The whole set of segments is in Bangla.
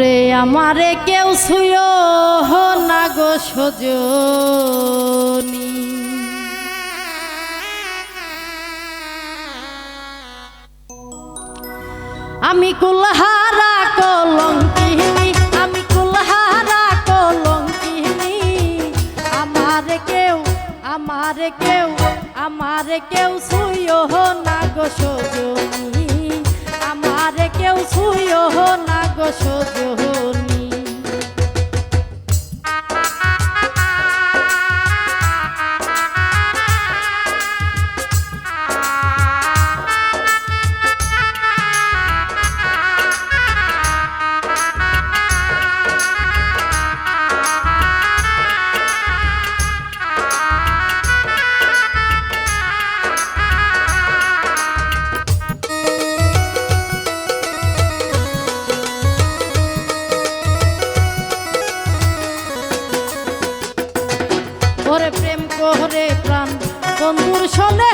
ওরে আমারে কেউ ছুয় না গো সজনী। আমি কুলহারা কলঙ্কিনী, আমি আমার কেউ আমার কেউ আমার কেউ না গো সজনী। শোনে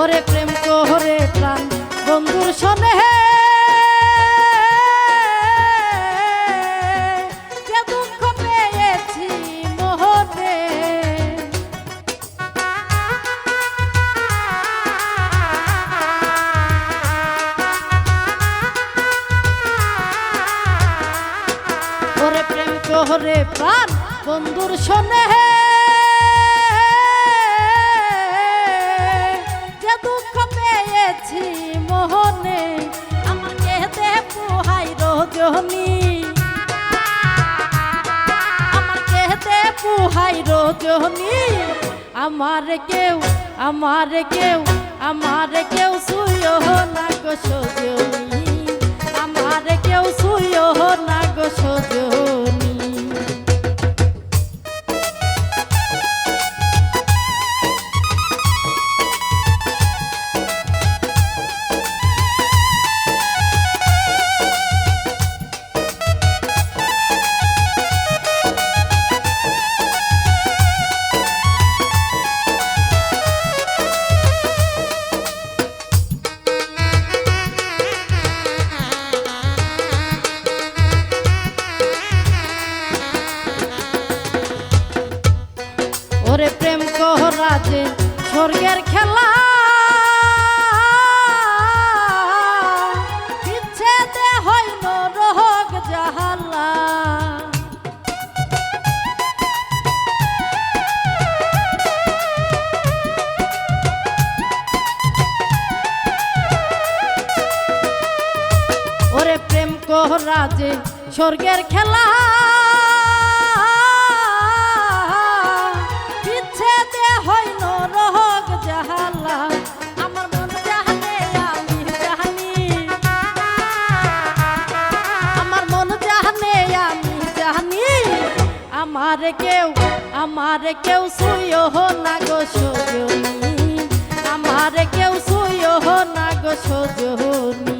ওরে প্রেম কোহরে প্রাণ বন্ধুর শোনে কোহরে প্রাণ বন্ধুর শোনে যে দুঃখ পেয়েছি মোহনে আমার কেহতে পোহাই রজনী। আমার কেহতে পোহাই রজনী। আমার কেউ আমার কেউ আমার কেউ শুয় না গো প্রেম কহরাজে স্বর্গের খেলা। কহরাজে স্বর্গের খেলা। আমার কেউ আমার কেউ শুয় না গো সজনী। আমার কেউ শুয় না গো সজনী।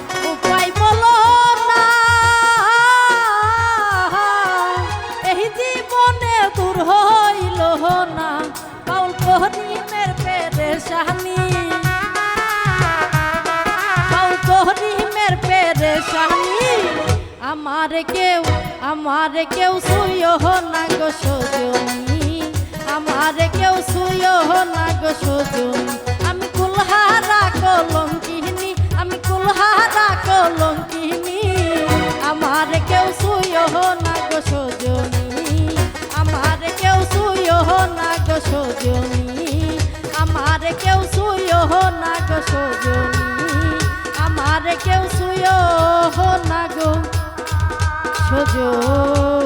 কাউল করিমের পেরেশানি। কাউল করিমের পেরেশানি। আমার কেউ আমার কেউ শুয়ো না গো সজনী। আমার কেউ শুয়ো না গো সজনী। আমি কুলহারা কলঙ্কিনী, আমি কুলহারা কলঙ্কিনী। আমার কেউ শুয়ো না গো সজনী। আমার কেউ শুয়ো না গো সজনী। আমার কেউ শুয়ো না গো সজনী। আমার কেউ শুয়ো না গো সজনী।